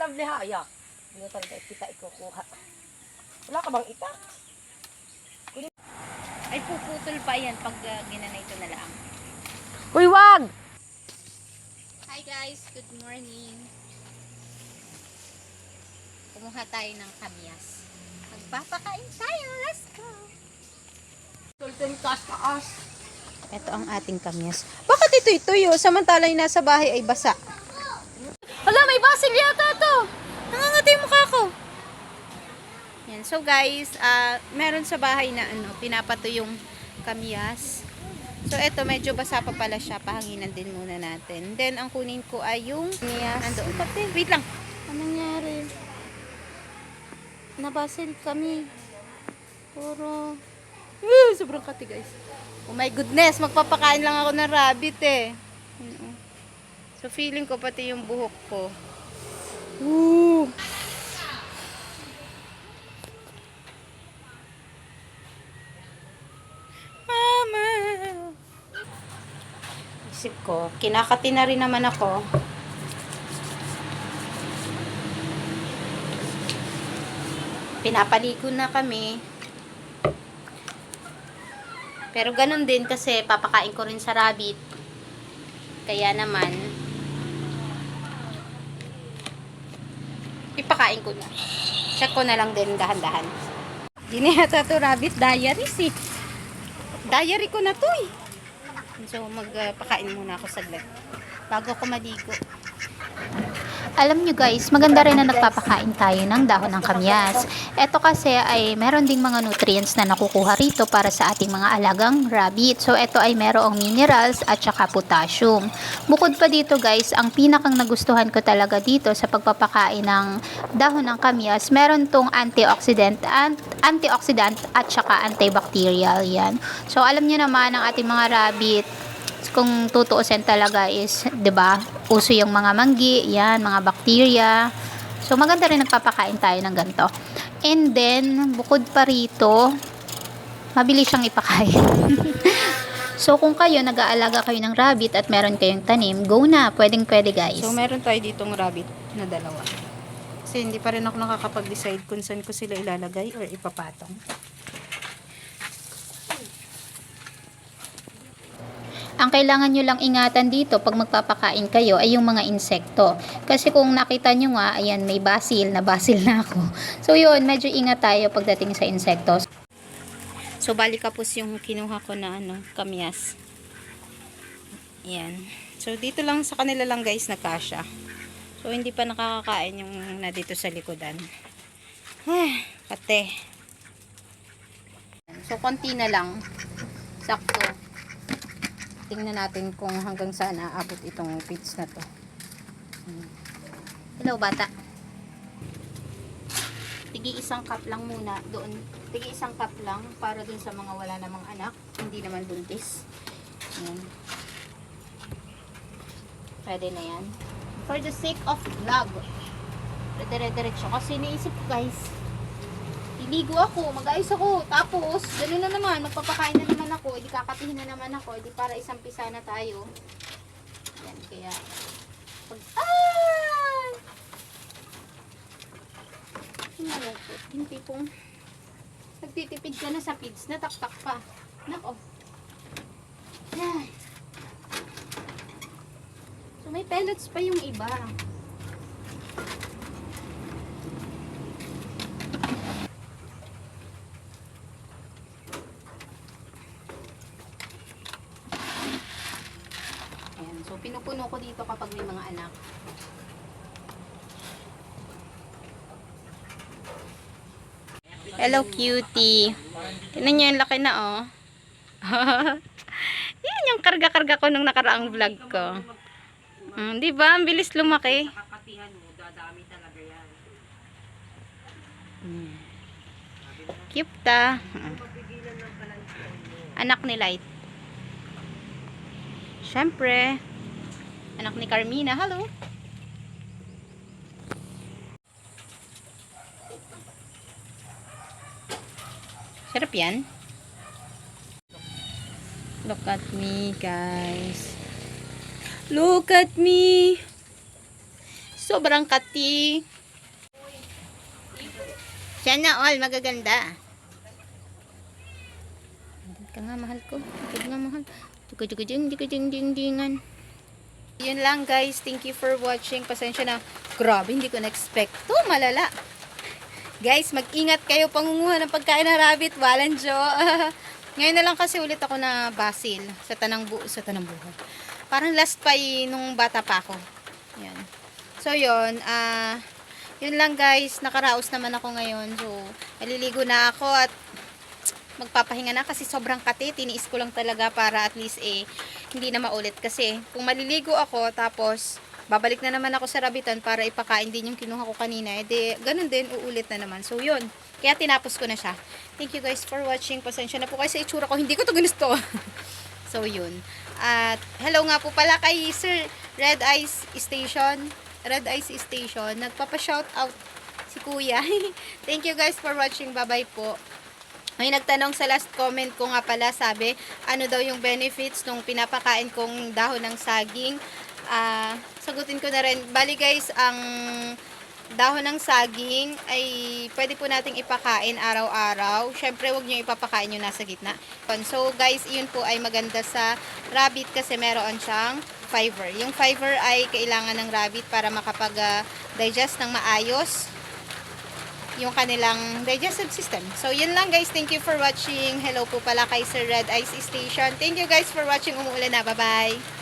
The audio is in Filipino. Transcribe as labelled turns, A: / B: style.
A: lovely ha. Ayak. Hindi na talaga kita ikukuha. Wala ka bang itak?
B: Ay, puputol pa yan pag uh, ginanito na lang.
A: Uy, wag!
B: Hi guys, good morning. Kumuha tayo ng kamyas. Magpapakain tayo, let's go!
A: Sultan taas taas.
B: Ito ang ating kamyas. Bakit ito ituyo? Samantalang yung nasa bahay ay basa. Hala, may basil yata to. Nangangatay yung mukha ko. Yan. So guys, ah, meron sa bahay na ano, pinapato yung kamyas. So eto, medyo basa pa pala siya. Pahanginan din muna natin. Then, ang kunin ko ay yung kamyas. Andoon. Pati, wait lang. Anong nangyari? Nabasil kami. Puro... Uh, sobrang kati guys. Oh my goodness, magpapakain lang ako ng rabbit eh. Ano? So feeling ko pati yung buhok ko. Woo! Isip ko, kinakati na rin naman ako. Pinapaligo na kami. Pero ganun din kasi papakain ko rin sa rabbit. Kaya naman, ipakain ko na. Check ko na lang din dahan-dahan. Yata to rabbit diaries eh. Diary ko na to eh. So magpakain muna ako saglit. Bago ako maligo.
C: Alam nyo guys, maganda rin na nagpapakain tayo ng dahon ng kamyas. Ito kasi ay meron ding mga nutrients na nakukuha rito para sa ating mga alagang rabbit. So ito ay merong minerals at saka potassium. Bukod pa dito guys, ang pinakang nagustuhan ko talaga dito sa pagpapakain ng dahon ng kamyas, meron tong antioxidant, ant, antioxidant at saka antibacterial yan. So alam nyo naman ang ating mga rabbit, kung tutuusin talaga is, 'di ba? Uso yung mga manggi, 'yan, mga bacteria. So maganda rin nagpapakain tayo ng ganito. And then, bukod pa rito, mabilis siyang ipakain. so kung kayo nag-aalaga kayo ng rabbit at meron kayong tanim, go na. Pwedeng pwede guys.
B: So meron tayo ditong rabbit na dalawa. Kasi hindi pa rin ako nakakapag-decide kung saan ko sila ilalagay or ipapatong.
C: Ang kailangan nyo lang ingatan dito pag magpapakain kayo ay yung mga insekto. Kasi kung nakita nyo nga, ayan, may basil, na basil na ako. So yun, medyo ingat tayo pagdating sa insekto.
B: So bali kapos yung kinuha ko na ano, kamyas. Yan. So dito lang sa kanila lang guys nagkasya. So hindi pa nakakakain yung na dito sa likodan. Ay, pate. So konti na lang. Sakto. Tingnan natin kung hanggang saan aabot itong pits na to. Hello bata. Tigi isang cup lang muna doon. Tigi isang cup lang para dun sa mga wala namang anak. Hindi naman buntis. Ayan. Pwede na yan. For the sake of vlog. Dire-diretso. Kasi naisip ko guys, Iligo ako, mag-ayos ako. Tapos, gano'n na naman, magpapakain na naman ako. Hindi kakatihin na naman ako. Hindi para isang pisa na tayo. Yan, kaya, pag, ah! Malungkot. Yung tipong, nagtitipid ka na sa pids, nataktak pa. Nako. So, may pellets pa yung iba. Ayan. Pinupuno ko dito kapag may mga anak. Hello, cutie. Tignan nyo yung laki na, oh. Yan yung karga-karga ko nung nakaraang vlog ko. Hmm, di ba? Ang bilis lumaki. Hmm. Cute ta. Hmm. Anak ni Light. Siyempre, anak ni Carmina. Hello. Sarap yan. Look at me, guys. Look at me. Sobrang kati. Sana all magaganda. Ka nga, mahal ko. Ikaw nga, mahal. Tuka, tuka, ding, tuka, ding, ding, dingan. Yun lang, guys. Thank you for watching. Pasensya na. Grabe, hindi ko na-expect. To, malala. Guys, mag-ingat kayo pangunguha ng pagkain ng rabbit. Walang jo. Ngayon na lang kasi ulit ako na basil sa tanang bu sa tanang buhay. Parang last pa y- nung bata pa ako. Yan. So, yun. Ah, yun lang guys. Nakaraos naman ako ngayon. So, maliligo na ako at magpapahinga na kasi sobrang kati. Tiniis ko lang talaga para at least eh, hindi na maulit. Kasi kung maliligo ako tapos babalik na naman ako sa rabitan para ipakain din yung kinuha ko kanina. Eh, ganun din, uulit na naman. So, yun. Kaya tinapos ko na siya. Thank you guys for watching. Pasensya na po kayo sa itsura ko. Hindi ko to ginusto. so, yun. At, hello nga po pala kay Sir Red Eyes Station. Red Eyes Station. Nagpapa-shout out si Kuya. Thank you guys for watching. Bye-bye po. May nagtanong sa last comment ko nga pala, sabi, ano daw yung benefits nung pinapakain kong dahon ng saging. Ah, sagutin ko na rin. Bali guys, ang dahon ng saging ay pwede po nating ipakain araw-araw. Syempre, wag niyo ipapakain yung nasa gitna. So guys, yun po ay maganda sa rabbit kasi meron siyang fiber. Yung fiber ay kailangan ng rabbit para makapag-digest ng maayos yung kanilang digestive system. So, yun lang guys. Thank you for watching. Hello po pala kay Sir Red Eyes Station. Thank you guys for watching. Umuulan na. Bye-bye.